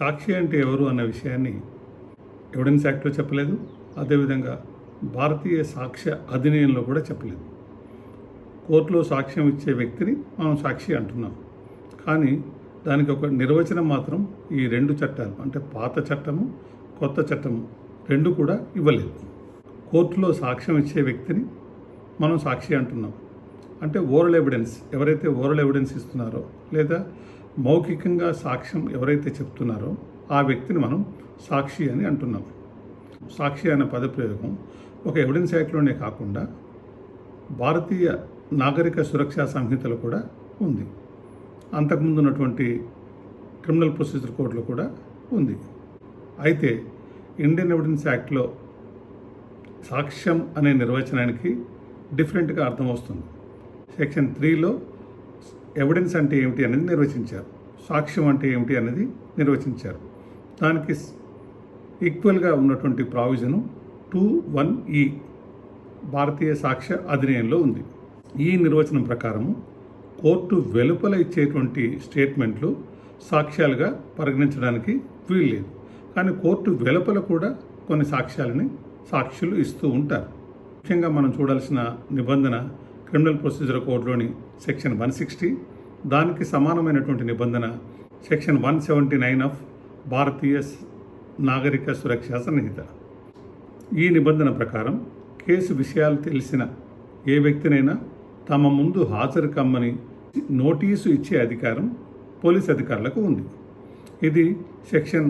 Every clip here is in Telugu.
సాక్షి అంటే ఎవరు అన్న విషయాన్ని ఎవిడెన్స్ యాక్ట్లో చెప్పలేదు. అదేవిధంగా భారతీయ సాక్ష్య అధినయంలో కూడా చెప్పలేదు. కోర్టులో సాక్ష్యం ఇచ్చే వ్యక్తిని మనం సాక్షి అంటున్నాం. కానీ దానికి ఒక నిర్వచనం మాత్రం ఈ రెండు చట్టాలు అంటే పాత చట్టము కొత్త చట్టము రెండు కూడా ఇవ్వలేదు. కోర్టులో సాక్ష్యం ఇచ్చే వ్యక్తిని మనం సాక్షి అంటున్నాం. అంటే ఓరల్ ఎవిడెన్స్ ఎవరైతే ఓరల్ ఎవిడెన్స్ ఇస్తున్నారో లేదా మౌఖికంగా సాక్ష్యం ఎవరైతే చెప్తున్నారో ఆ వ్యక్తిని మనం సాక్షి అని అంటున్నాం. సాక్షి అనే పదప్రయోగం ఒక ఎవిడెన్స్ యాక్ట్లోనే కాకుండా భారతీయ నాగరిక సురక్షా సంహితలో కూడా ఉంది. అంతకుముందు ఉన్నటువంటి క్రిమినల్ ప్రొసీజర్ కోడ్లో కూడా ఉంది. అయితే ఇండియన్ ఎవిడెన్స్ యాక్ట్లో సాక్ష్యం అనే నిర్వచనానికి డిఫరెంట్గా అర్థం వస్తుంది. సెక్షన్ త్రీలో ఎవిడెన్స్ అంటే ఏమిటి అనేది నిర్వచించారు. సాక్ష్యం అంటే ఏమిటి అనేది నిర్వచించారు. దానికి ఈక్వల్గా ఉన్నటువంటి ప్రావిజను టూ వన్ ఈ భారతీయ సాక్ష్య అధినయంలో ఉంది. ఈ నిర్వచనం ప్రకారము కోర్టు వెలుపల ఇచ్చేటువంటి స్టేట్మెంట్లు సాక్ష్యాలుగా పరిగణించడానికి వీల్లేదు. కానీ కోర్టు వెలుపల కూడా కొన్ని సాక్ష్యాలని సాక్షులు ఇస్తూ ఉంటారు. ముఖ్యంగా మనం చూడాల్సిన నిబంధన క్రిమినల్ ప్రొసీజర్ కోడ్లోని సెక్షన్ వన్ సిక్స్టీ దానికి సమానమైనటువంటి నిబంధన section one seventy nine of Bharatiya Nagarik Suraksha Sanhita ఈ నిబంధన ప్రకారం కేసు విషయాలు తెలిసిన ఏ వ్యక్తినైనా తమ ముందు హాజరు కమ్మని నోటీసు ఇచ్చే అధికారం పోలీస్ అధికారులకు ఉంది. ఇది section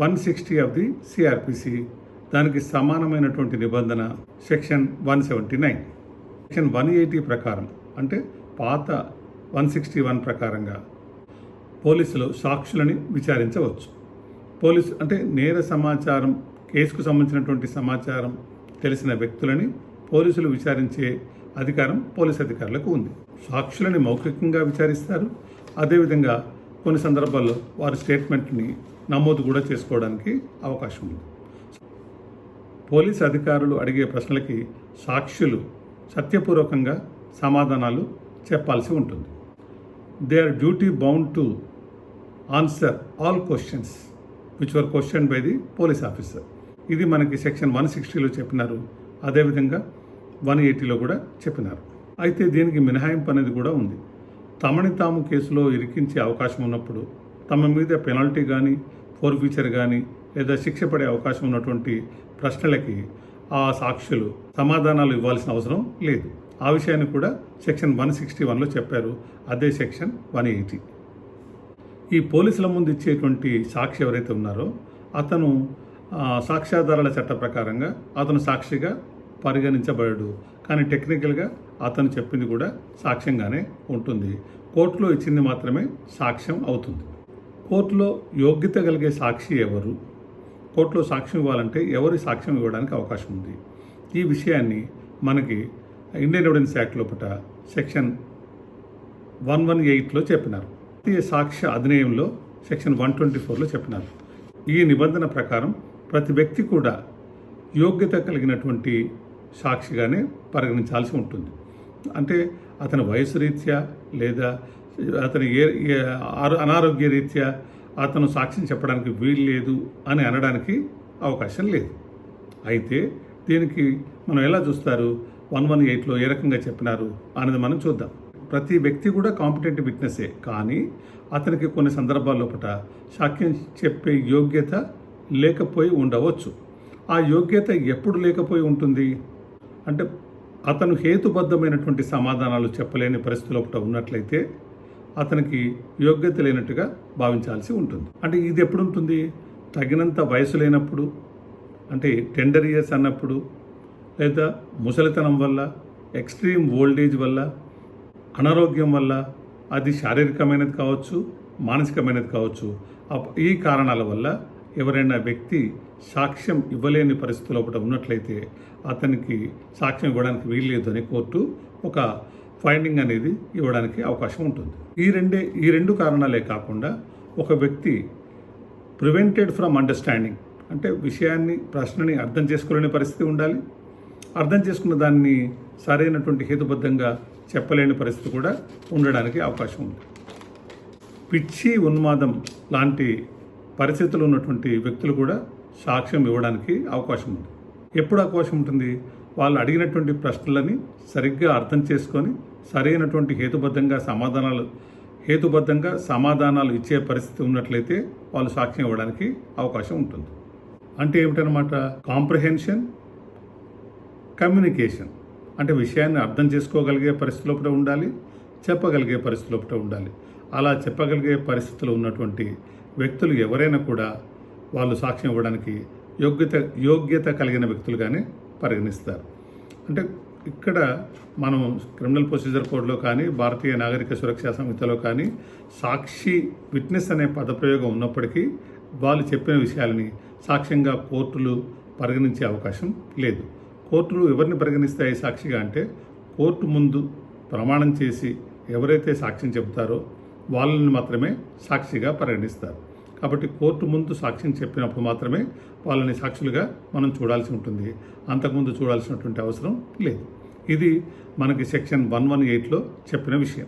one sixty of the CrPC దానికి సమానమైనటువంటి నిబంధన section one seventy nine. Section one eighty ప్రకారం అంటే పాత వన్ సిక్స్టీ వన్ ప్రకారంగా పోలీసులు సాక్షులని విచారించవచ్చు. పోలీసు అంటే నేర సమాచారం కేసుకు సంబంధించినటువంటి సమాచారం తెలిసిన వ్యక్తులని పోలీసులు విచారించే అధికారం పోలీస్ అధికారులకు ఉంది. సాక్షులని మౌఖికంగా విచారిస్తారు. అదేవిధంగా కొన్ని సందర్భాల్లో వారి స్టేట్మెంట్ని నమోదు కూడా చేసుకోవడానికి అవకాశం ఉంది. పోలీస్ అధికారులు అడిగే ప్రశ్నలకి సాక్షులు సత్యపూర్వకంగా సమాధానాలు చెప్పాల్సి ఉంటుంది. They are duty bound to answer all questions which were question by the police officer ఇది మనకి సెక్షన్ వన్ సిక్స్టీలో చెప్పినారు. అదేవిధంగా వన్ ఎయిటీలో కూడా చెప్పినారు. అయితే దీనికి మినహాయింపు అనేది కూడా ఉంది. తమని తాము కేసులో ఇరికించే అవకాశం ఉన్నప్పుడు తమ మీద పెనాల్టీ కానీ ఫోర్ ఫీచర్ కానీ లేదా శిక్ష పడే అవకాశం ఉన్నటువంటి ప్రశ్నలకి ఆ సాక్షులు సమాధానాలు ఇవ్వాల్సిన అవసరం లేదు. ఆ విషయాన్ని కూడా సెక్షన్ వన్ సిక్స్టీ వన్లో చెప్పారు. అదే సెక్షన్ వన్ ఎయిటీ. ఈ పోలీసుల ముందు ఇచ్చేటువంటి సాక్షి ఎవరైతే ఉన్నారో అతను సాక్ష్యాధారాల చట్ట ప్రకారంగా అతను సాక్షిగా పరిగణించబడడు. కానీ టెక్నికల్గా అతను చెప్పింది కూడా సాక్ష్యంగానే ఉంటుంది. కోర్టులో ఇచ్చింది మాత్రమే సాక్ష్యం అవుతుంది. కోర్టులో యోగ్యత కలిగే సాక్షి ఎవరు? కోర్టులో సాక్ష్యం ఇవ్వాలంటే ఎవరి సాక్ష్యం ఇవ్వడానికి అవకాశం ఉంది? ఈ విషయాన్ని మనకి ఇండియన్ ఎవిడెన్స్ యాక్ట్ లోపల సెక్షన్ వన్ వన్ ఎయిట్లో చెప్పినారు. భారతీయ సాక్ష్య అధినేయంలో సెక్షన్ వన్ ట్వంటీ ఫోర్లో చెప్పినారు. ఈ నిబంధన ప్రకారం ప్రతి వ్యక్తి కూడా యోగ్యత కలిగినటువంటి సాక్షిగానే పరిగణించాల్సి ఉంటుంది. అంటే అతని వయసు రీత్యా లేదా అతని ఏ అనారోగ్య రీత్యా అతను సాక్ష్యం చెప్పడానికి వీలు లేదు అని అనడానికి అవకాశం లేదు. అయితే దీనికి మనం ఎలా చూస్తారు? వన్ వన్ ఎయిట్లో ఏ రకంగా చెప్పినారు అనేది మనం చూద్దాం. ప్రతి వ్యక్తి కూడా కాంపిటెంట్ విట్నెస్సే కానీ అతనికి కొన్ని సందర్భాల లోపల సాక్ష్యం చెప్పే యోగ్యత లేకపోయి ఉండవచ్చు. ఆ యోగ్యత ఎప్పుడు లేకపోయి ఉంటుంది? అంటే అతను హేతుబద్ధమైనటువంటి సమాధానాలు చెప్పలేని పరిస్థితి లోపల ఉన్నట్లయితే అతనికి యోగ్యత లేనట్టుగా భావించాల్సి ఉంటుంది. అంటే ఇది ఎప్పుడు ఉంటుంది? తగినంత వయసు లేనప్పుడు? అంటే టెండర్ ఇయర్స్ అన్నప్పుడు? లేదా ముసలితనం వల్ల ఎక్స్ట్రీమ్ ఓల్డేజ్ వల్ల అనారోగ్యం వల్ల అది శారీరకమైనది కావచ్చు మానసికమైనది కావచ్చు. అప్- ఈ కారణాల వల్ల ఎవరైనా వ్యక్తి సాక్ష్యం ఇవ్వలేని పరిస్థితుల్లో ఒకటి ఉన్నట్లయితే అతనికి సాక్ష్యం ఇవ్వడానికి వీల్లేదు అని కోర్టు ఒక ఫైండింగ్ అనేది ఇవ్వడానికి అవకాశం ఉంటుంది. ఈ రెండే ఈ రెండు కారణాలే కాకుండా ఒక వ్యక్తి ప్రివెంటెడ్ ఫ్రమ్ అండర్స్టాండింగ్ అంటే విషయాన్ని ప్రశ్నని అర్థం చేసుకోలేని పరిస్థితి ఉండాలి. అర్థం చేసుకున్న దాన్ని సరైనటువంటి హేతుబద్ధంగా చెప్పలేని పరిస్థితి కూడా ఉండడానికి అవకాశం ఉంది. పిచ్చి ఉన్మాదం లాంటి పరిస్థితులు ఉన్నటువంటి వ్యక్తులు కూడా సాక్ష్యం ఇవ్వడానికి అవకాశం ఉంది. ఎప్పుడు అవకాశం ఉంటుంది? వాళ్ళు అడిగినటువంటి ప్రశ్నలని సరిగ్గా అర్థం చేసుకొని సరైనటువంటి హేతుబద్ధంగా సమాధానాలు హేతుబద్ధంగా సమాధానాలు ఇచ్చే పరిస్థితి ఉన్నట్లయితే వాళ్ళు సాక్ష్యం ఇవ్వడానికి అవకాశం ఉంటుంది. అంటే ఏమిటనమాట కాంప్రహెన్షన్ కమ్యూనికేషన్ అంటే విషయాన్ని అర్థం చేసుకోగలిగే పరిస్థితిలోపట ఉండాలి చెప్పగలిగే పరిస్థితి లోపల ఉండాలి. అలా చెప్పగలిగే పరిస్థితులు ఉన్నటువంటి వ్యక్తులు ఎవరైనా కూడా వాళ్ళు సాక్ష్యం ఇవ్వడానికి యోగ్యత యోగ్యత కలిగిన వ్యక్తులుగానే పరిగణిస్తారు. అంటే ఇక్కడ మనం క్రిమినల్ ప్రొసీజర్ కోడ్లో కానీ భారతీయ నాగరిక సురక్షా సంహితలో కానీ సాక్షి విట్నెస్ అనే పదప్రయోగం ఉన్నప్పటికీ వాళ్ళు చెప్పిన విషయాలని సాక్ష్యంగా కోర్టులు పరిగణించే అవకాశం లేదు. కోర్టులు ఎవరిని పరిగణిస్తాయి సాక్షిగా అంటే కోర్టు ముందు ప్రమాణం చేసి ఎవరైతే సాక్ష్యం చెబుతారో వాళ్ళని మాత్రమే సాక్షిగా పరిగణిస్తారు. కాబట్టి కోర్టు ముందు సాక్ష్యం చెప్పినప్పుడు మాత్రమే వాళ్ళని సాక్షులుగా మనం చూడాల్సి ఉంటుంది. అంతకుముందు చూడాల్సినటువంటి అవసరం లేదు. ఇది మనకి సెక్షన్ వన్ వన్ ఎయిట్లో చెప్పిన విషయం.